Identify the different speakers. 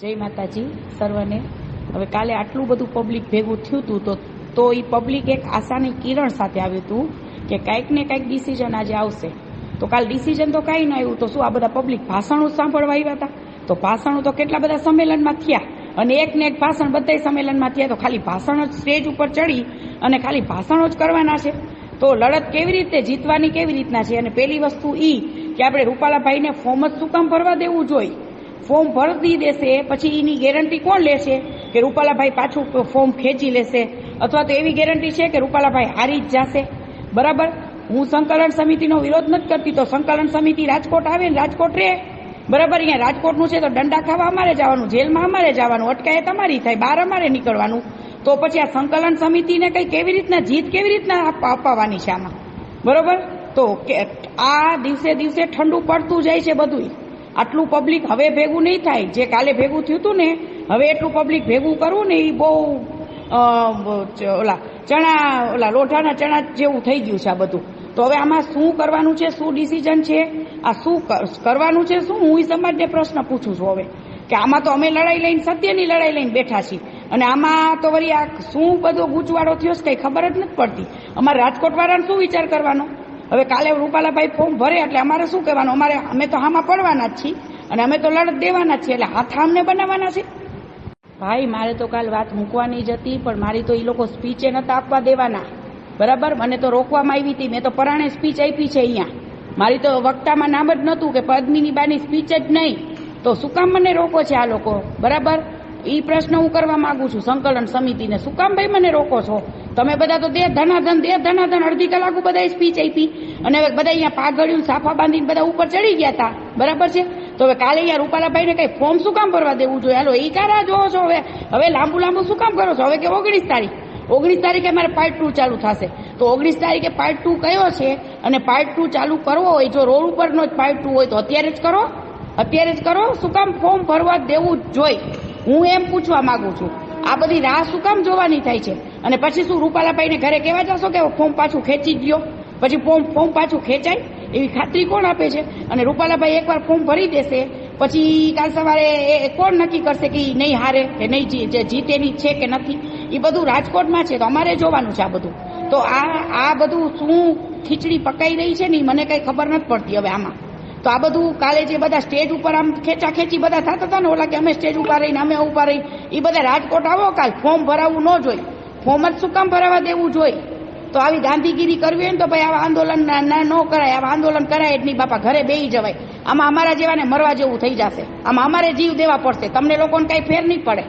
Speaker 1: જય માતાજી સર્વને. હવે કાલે આટલું બધું પબ્લિક ભેગું થયું હતું તો તો એ પબ્લિક એક આશાની કિરણ સાથે આવ્યું હતું કે કાંઈક ને કાંઈક ડિસિઝન આજે આવશે. તો કાલ ડિસિઝન તો કાંઈ ન આવ્યું, તો શું આ બધા પબ્લિક ભાષણો સાંભળવા આવ્યા હતા? તો ભાષણો તો કેટલા બધા સંમેલનમાં થયા અને એક ને એક ભાષણ બધાય સંમેલનમાં થયા, તો ખાલી ભાષણ જ સ્ટેજ ઉપર ચડી અને ખાલી ભાષણો જ કરવાના છે. તો લડત કેવી રીતે, જીતવાની કેવી રીતના છે? અને પહેલી વસ્તુ ઈ કે આપણે રૂપાલાભાઈને ફોર્મ જ શું કામ ભરવા દેવું જોઈએ? ફોર્મ ભરી દેશે, પછી એની ગેરંટી કોણ લેશે? કે રૂપાલાભાઈ પાછું ફોર્મ ખેંચી લેશે. અથવા તો એવી ગેરંટી છે કે રૂપાલાભાઈ હારી જ જશે. બરાબર? હું સંકલન સમિતિનો વિરોધ નથી કરતી, તો સંકલન સમિતિ રાજકોટ આવે ને રાજકોટ રહે. બરાબર? અહીંયા રાજકોટનું છે તો દંડા ખાવા અમારે જવાનું, જેલમાં અમારે જવાનું, અટકાયત અમારી થાય, બહાર અમારે નીકળવાનું. તો પછી આ સંકલન સમિતિને કંઈ કેવી રીતના, જીત કેવી રીતના અપ- અપાવવાની છે આમાં? બરોબર? તો આ દિવસે દિવસે ઠંડુ પડતું જાય છે બધું આટલું પબ્લિક હવે ભેગું નહીં થાય. જે કાલે ભેગું થયું હતું ને, હવે એટલું પબ્લિક ભેગું કરવું ને એ બહુ ઓલા, ચણા, ઓલા, લોઢાના ચણા જેવું થઈ ગયું છે આ બધું. તો હવે આમાં શું કરવાનું છે, શું ડિસિઝન છે? આ શું કરવાનું છે, શું? હું એ સમાજને પ્રશ્ન પૂછું છું હવે. કે આમાં તો અમે લડાઈ લઈને, સત્યની લડાઈ લઈને બેઠા છીએ. અને આમાં તો વળી આ શું બધો ગૂંચવાડો થયો છે કંઈ ખબર જ નથી પડતી. અમારે રાજકોટવાળાને શું વિચાર કરવાનો? હવે કાલે રૂપાલાભાઈ ફોર્મ ભરે એટલે અમારે શું કહેવાનું? અમારે અમે તો હામાં પડવાના જ છીએ અને અમે તો લડત દેવાના છીએ એટલે હાથ અમને બનાવવાના છે. ભાઈ, મારે તો કાલ વાત મૂકવાની જ હતી, પણ મારી તો એ લોકો સ્પીચે નતા આપવા દેવાના. બરાબર? મને તો રોકવામાં આવી હતી. મેં તો પરાણે સ્પીચ આપી છે અહીંયા. મારી તો વક્તામાં નામ જ નહોતું કે પદ્મિની બાની સ્પીચ જ નહીં. તો શું કામ મને રોકો છે આ લોકો? બરાબર? એ પ્રશ્ન હું કરવા માંગુ છું. સંકલન સમિતિને. શું કામ ભાઈ મને રોકો છો? તમે બધા તો દે ધનાધન દે ધનાધન અડધી કલાક બધા સ્પીચ આપી. અને હવે બધા અહીંયા પાઘડ્યું સાફા બાંધીને બધા ઉપર ચડી ગયા હતા બરાબર છે? તો હવે કાલે અહીંયા રૂપાલાભાઈને કઈ ફોર્મ શું કામ ભરવા દેવું જોઈએ? હાલો એ કારા જોવો છો હવે? હવે લાંબુ લાંબુ શું કામ કરો છો? હવે કે ઓગણીસ તારીખ? ઓગણીસ તારીખે મારે પાર્ટ ટુ ચાલુ થશે. તો ઓગણીસ તારીખે પાર્ટ ટુ કયો છે? અને પાર્ટ ટુ ચાલુ કરવો હોય, જો રોડ ઉપરનો જ પાર્ટ ટુ હોય, તો અત્યારે જ કરો? અત્યારે જ કરો? શું કામ ફોર્મ ભરવા દેવું જ જોઈ હું એમ પૂછવા માંગુ છું. આ બધી રાહ શું કામ જોવાની થાય છે? અને પછી શું, રૂપાલાભાઈને ઘરે કહેવા જશો કે ફોર્મ પાછું ખેંચી દો પછી ફોર્મ ફોર્મ પાછું ખેંચાય? એવી ખાતરી કોણ આપે છે? અને રૂપાલાભાઈ એકવાર ફોર્મ ભરી દેશે, પછી કાલ સવારે એ- કોણ નક્કી કરશે કે નહીં હારે, કે નહીં જીતેની છે કે નથી? એ બધું રાજકોટમાં છે, તો અમારે જોવાનું છે આ બધું. તો આ આ બધું શું ખીચડી પકાઈ રહી છે ને મને કઈ ખબર નથી પડતી હવે આમાં. તો આ બધું કાલે જે બધા સ્ટેજ ઉપર આમ ખેંચા ખેંચી બધા થતા હતા ને, ઓલા કે અમે સ્ટેજ ઉપર રહીને, અમે ઉપર રહી એ બધા રાજકોટ આવો કાલ, ફોર્મ ભરાવવું ન જોઈ. ફોર્મ જ શું કામ ભરાવા દેવું જોઈએ? તો આવી ગાંધીગીરી કરવી હોય ને તો ભાઈ આવા આંદોલન ના ના કરાય. આવા આંદોલન કરાય એટલી બાપા ઘરે બેહી જવાય. આમાં અમારા જેવાને મરવા જેવું થઈ જશે. આમાં અમારે જીવ દેવા પડશે. તમને લોકોને કઈ ફેર નહીં પડે.